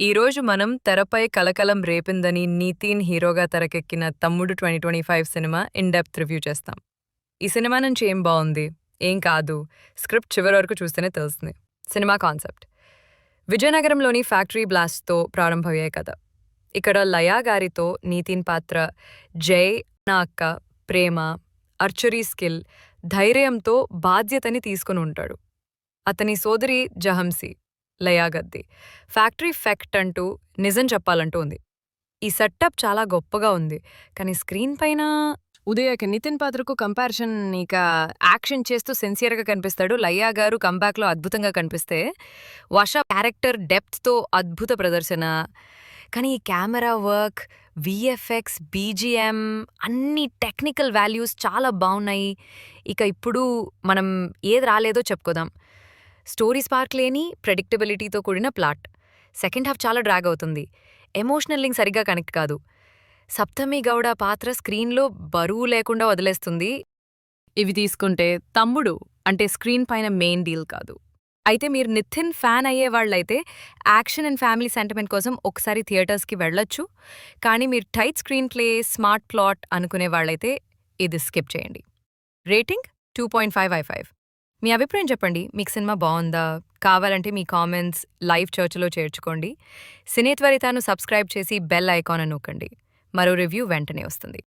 ఈరోజు మనం తెరపై కలకలం రేపిందని నీతిన్ హీరోగా తెరకెక్కిన Thammudu twenty twenty five cinema in depth review చేస్తాం. ఈ సినిమా నుంచి ఏం బాగుంది? ఏం కాదు. స్క్రిప్ట్ చివరి వరకు చూస్తేనే తెలుస్తుంది. Cinema concept. విజయనగరంలోని ఫ్యాక్టరీ బ్లాస్ట్తో ప్రారంభమయ్యే కథ. ఇక్కడ లయా గారితో నితిన్ పాత్ర జై నా అక్క ప్రేమ అర్చరీ స్కిల్ ధైర్యంతో బాధ్యతని తీసుకుని ఉంటాడు. అతని సోదరి జహంసి. లయాగద్ది. ఫ్యాక్టరీ ఫెక్ట్ అంటూ నిజం చెప్పాలంటూ ఉంది. ఈ సెటప్ చాలా గొప్పగా ఉంది. కానీ స్క్రీన్ పైన ఉదయకి నితిన్ పాత్రకు కంపారిజన్ ఇక యాక్షన్ చేస్తూ సిన్సియర్గా కనిపిస్తాడు. లయ్యా గారు కంబ్యాక్లో అద్భుతంగా కనిపిస్తే వష క్యారెక్టర్ డెప్త్తో అద్భుత ప్రదర్శన. కానీ ఈ కెమెరా వర్క్ విఎఫ్ఎక్స్ బీజిఎం అన్ని టెక్నికల్ వాల్యూస్ చాలా బాగున్నాయి ఇక ఇప్పుడు మనం ఏది రాలేదో చెప్పుకోదాం. స్టోరీ స్పార్క్ లేని ప్రెడిక్టబిలిటీతో కూడిన ప్లాట్. సెకండ్ హాఫ్ చాలా డ్రాగ్ అవుతుంది. ఎమోషనల్ లింక్ సరిగ్గా కనెక్ట్ కాదు. సప్తమి గౌడ పాత్ర స్క్రీన్లో బరువు లేకుండా వదిలేస్తుంది. ఇవి తీసుకుంటే తమ్ముడు అంటే స్క్రీన్ పైన మెయిన్ డీల్ కాదు. అయితే మీరు నిథిన్ ఫ్యాన్ అయ్యే వాళ్ళైతే యాక్షన్ అండ్ ఫ్యామిలీ సెంటిమెంట్ కోసం ఒకసారి థియేటర్స్కి వెళ్ళొచ్చు. కానీ మీరు tight screenplay smart plot అనుకునే వాళ్ళైతే ఇది స్కిప్ చేయండి. Rating? Two point five I five. మీ అభిప్రాయం చెప్పండి. మీకు సినిమా బాగుందా? కావాలంటే మీ కామెంట్స్ లైవ్ చర్చ్లో చేర్చుకోండి. సినేత్వరితాను సబ్స్క్రైబ్ చేసి బెల్ ఐకాన్ అని నొక్కండి. మరో రివ్యూ వెంటనే వస్తుంది.